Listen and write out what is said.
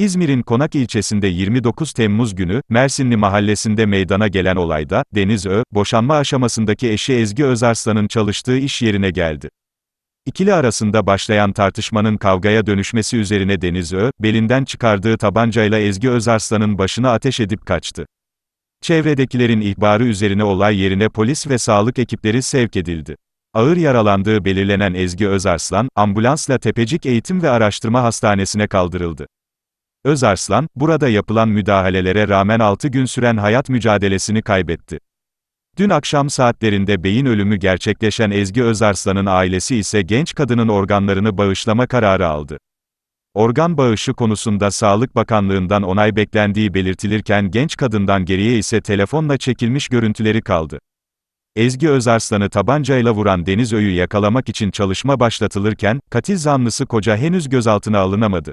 İzmir'in Konak ilçesinde 29 Temmuz günü, Mersinli mahallesinde meydana gelen olayda, Deniz Ö, boşanma aşamasındaki eşi Ezgi Özarslan'ın çalıştığı iş yerine geldi. İkili arasında başlayan tartışmanın kavgaya dönüşmesi üzerine Deniz Ö, belinden çıkardığı tabancayla Ezgi Özarslan'ın başına ateş edip kaçtı. Çevredekilerin ihbarı üzerine olay yerine polis ve sağlık ekipleri sevk edildi. Ağır yaralandığı belirlenen Ezgi Özarslan, ambulansla Tepecik Eğitim ve Araştırma Hastanesi'ne kaldırıldı. Özarslan, burada yapılan müdahalelere rağmen 6 gün süren hayat mücadelesini kaybetti. Dün akşam saatlerinde beyin ölümü gerçekleşen Ezgi Özarslan'ın ailesi ise genç kadının organlarını bağışlama kararı aldı. Organ bağışı konusunda Sağlık Bakanlığı'ndan onay beklendiği belirtilirken genç kadından geriye ise telefonla çekilmiş görüntüleri kaldı. Ezgi Özarslan'ı tabancayla vuran Deniz Öğü yakalamak için çalışma başlatılırken, katil zanlısı koca henüz gözaltına alınamadı.